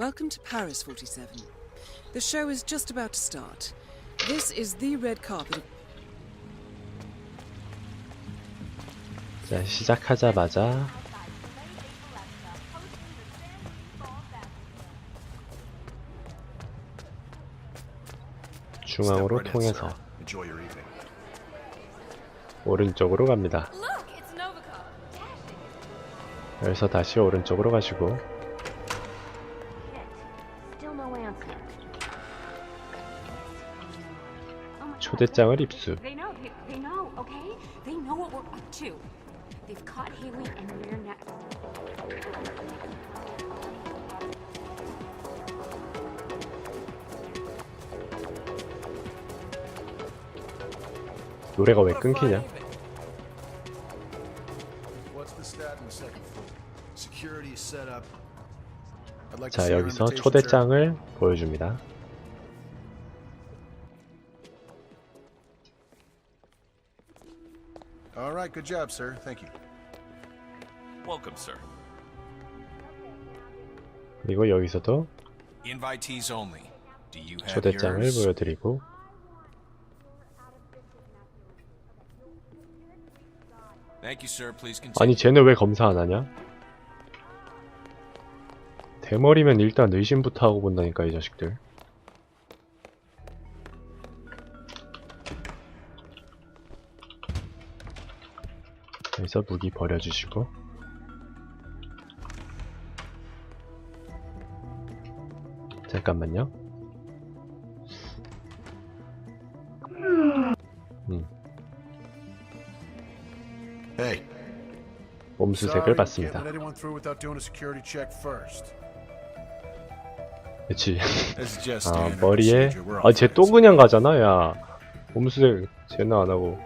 Welcome to Paris 47. The show is just about to start. This is the red carpet 자, 시작하자마자 중앙으로 통해서. 오른쪽으로 갑니다. 여기서 다시 오른쪽으로 가시고 초대장을 입수. They know. They, they know. Okay. They know what we're up to. They've caught Haley, and we're next. 노래가 왜 끊기냐? What's the stat in the second floor? Security is set up. I'd like to 자, 여기서. 초대장을 보여줍니다. All right, good job, sir. Thank you. Welcome, sir. 그리고 여기서도 Invitees only. Do you have 초대장을 yours? 보여드리고 Thank you, sir. Please continue. 아니 쟤네 왜 검사 안 하냐? 대머리면 일단 의심부터 하고 본다니까 이 자식들. 여기서 무기 버려주시고 잠깐만요. 음. 몸수색을 받습니다. 그치. 아 머리에 procedure. We're all 아쟤 또. 그냥 가잖아 야 몸수색 쟤는 안 하고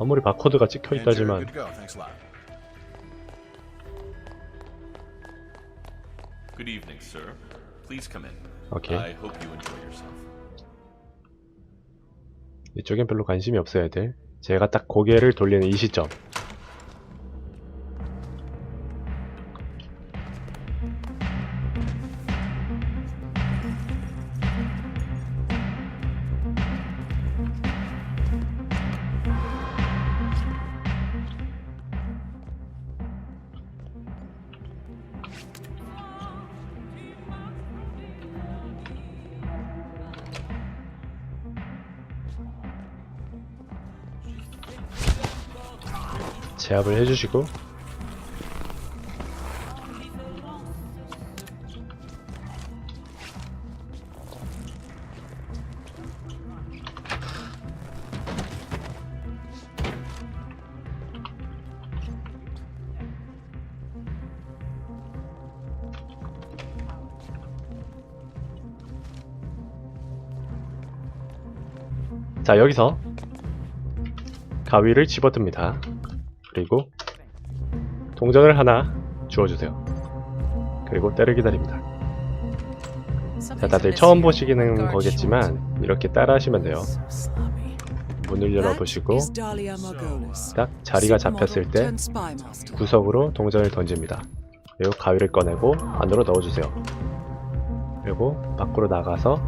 아무리 바코드가 찍혀 And you're 있다지만 good to go. Thanks a lot. Good evening, sir. Please come in. 오케이 I hope you enjoy yourself. 이쪽엔 별로 관심이 없어야 돼 제가 딱 고개를 돌리는 이 시점 제압을 해주시고. 자 여기서 가위를 집어듭니다 그리고 동전을 하나 주워주세요. 그리고 때를 기다립니다. 자, 다들 처음 보시기는 거겠지만 이렇게 따라 하시면 돼요. 문을 열어보시고. 딱 자리가 잡혔을 때. 구석으로 동전을 던집니다. 그리고 가위를 꺼내고 안으로 넣어주세요. 그리고 밖으로 나가서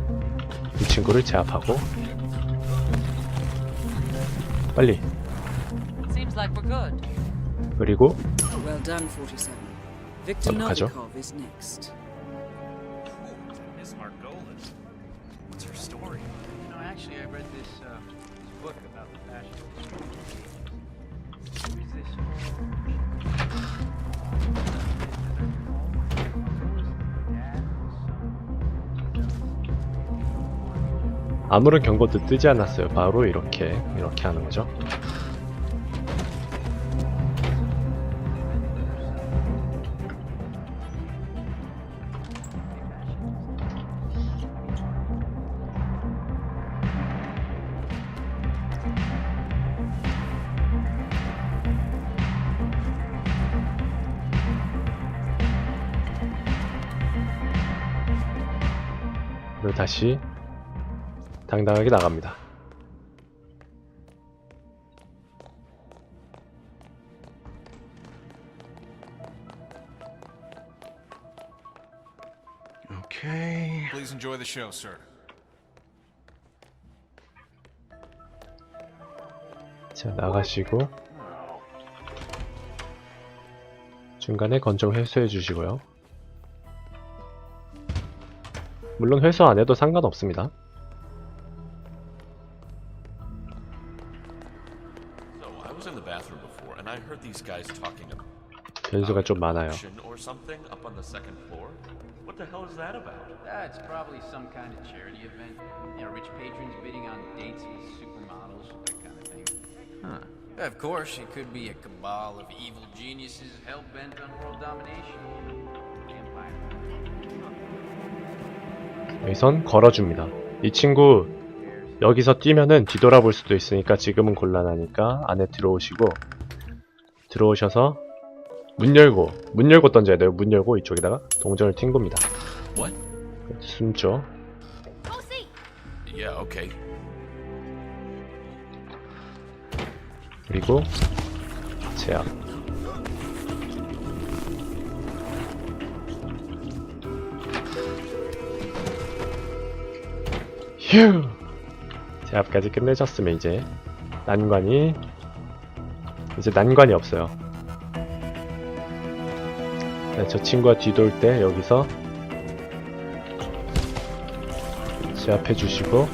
이 친구를 제압하고 빨리 Seems like we're good. 그리고 Well done, 47. Victor 넘어가죠. Novikov is next. Miss Margolis. What's her story? You know, actually, I read this, uh, this book about the fashion industry. Who's this? 아무런 경고도 뜨지 않았어요. 바로 이렇게 이렇게 하는 거죠. 그리고 다시 당당하게 나갑니다. Okay. Please enjoy the show, sir. 자, 나가시고 중간에 건좀 회수해 주시고요. 물론 회수 안 해도 상관없습니다. So, I was in the bathroom before, and I heard these guys talking about 변수가 좀 많아요. auction or something up on the second floor. What the hell is that about? That's probably some kind of charity event. You know, rich patrons bidding on dates with supermodels, that kind of thing. Huh. Of course, it could be a cabal of evil geniuses hell bent on world domination. 여기선 걸어줍니다. 이 친구 여기서 뛰면은 뒤돌아볼 수도 있으니까 지금은 곤란하니까 안에 들어오시고 들어오셔서 문 열고 문 열고 던져야 돼요. 문 열고 이쪽에다가 동전을 튕깁니다. What? 숨죠. 그리고 제압. 휴. 제압까지 끝내셨으면 이제 난관이 이제 난관이 없어요. 네, 저 친구가 뒤돌 때 여기서 제압해 주시고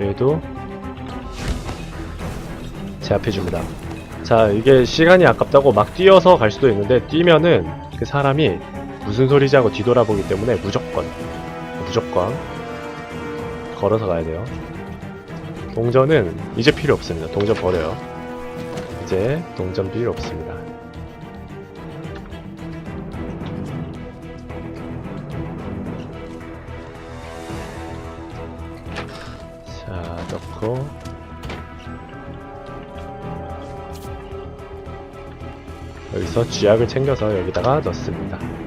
얘도 제압해 줍니다. 자, 이게 시간이 아깝다고 막 뛰어서 갈 수도 있는데, 뛰면은 그 사람이 무슨 소리지 하고 뒤돌아보기 때문에 무조건, 무조건 걸어서 가야 돼요. 동전은 이제 필요 없습니다. 동전 버려요. 이제 동전 필요 없습니다. 자, 넣고 여기서 쥐약을 챙겨서 여기다가 넣습니다.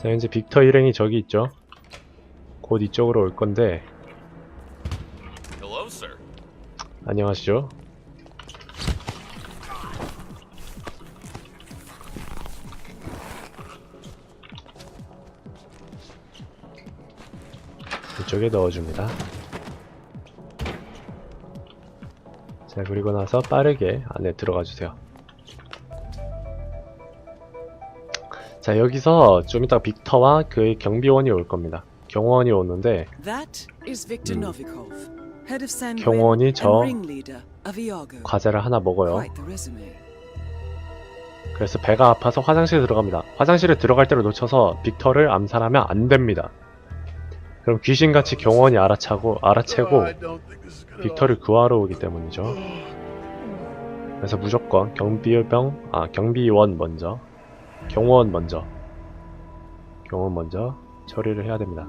자, 이제 빅터 일행이 저기 있죠. 곧 이쪽으로 올 건데, Hello, sir. 안녕하시죠? 이쪽에 넣어줍니다. 자, 그리고 나서 빠르게 안에 들어가 주세요. 자, 여기서 좀 이따 빅터와 그의 경비원이 올 겁니다. 경호원이 오는데, 음. 경호원이 저. 과자를 하나 먹어요. 그래서 배가 아파서 화장실에 들어갑니다. 화장실에 들어갈 때를 놓쳐서 빅터를 암살하면 안 됩니다. 그럼 귀신같이 경호원이 알아차고 알아채고 빅터를 구하러 오기 때문이죠. 그래서 무조건 경비병, 아 경비원 먼저, 경호원 먼저, 경호원 먼저 처리를 해야 됩니다.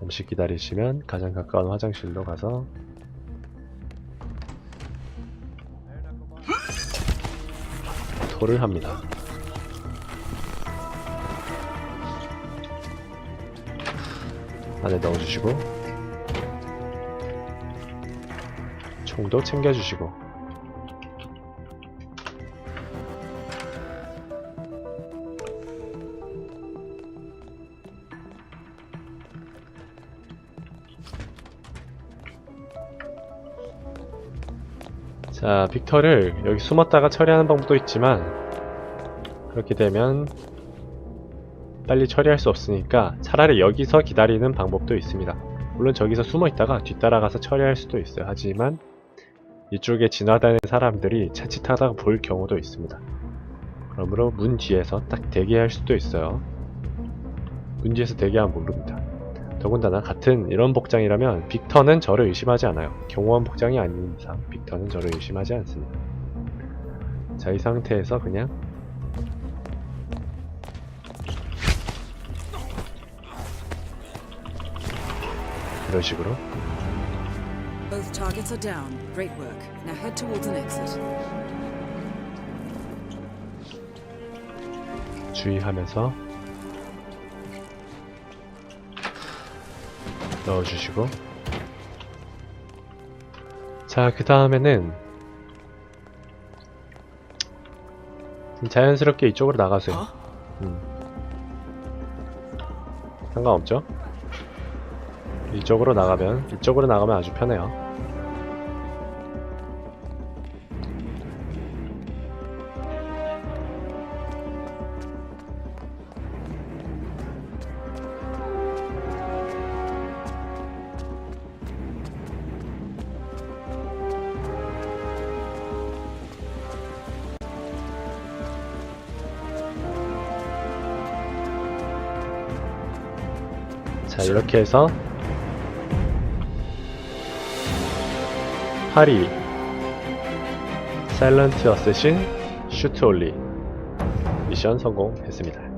잠시 기다리시면 가장 가까운 화장실로 가서 토를 합니다. 안에 넣어주시고 총도 챙겨주시고 자 빅터를 여기 숨었다가 처리하는 방법도 있지만 그렇게 되면 빨리 처리할 수 없으니까 차라리 여기서 기다리는 방법도 있습니다. 물론 저기서 숨어 있다가 뒤따라가서 처리할 수도 있어요. 하지만 이쪽에 지나다니는 사람들이 차칫하다가 볼 경우도 있습니다. 그러므로 문 뒤에서 딱 대기할 수도 있어요. 문 뒤에서 대기하면 모릅니다. 더군다나 같은 이런 복장이라면 빅터는 저를 의심하지 않아요. 경호원 복장이 아닌 이상 빅터는 저를 의심하지 않습니다. 자, 이 상태에서 그냥 이런 식으로 Both targets are down. Great work. Now head towards an exit. 주의하면서 넣어주시고 자, 그 다음에는 자연스럽게 이쪽으로 나가세요. 음. 상관없죠? 이쪽으로 나가면 이쪽으로 나가면 아주 편해요. 자 이렇게 해서 파리 사일런트 어쌔신 슈트 올리 미션 성공했습니다.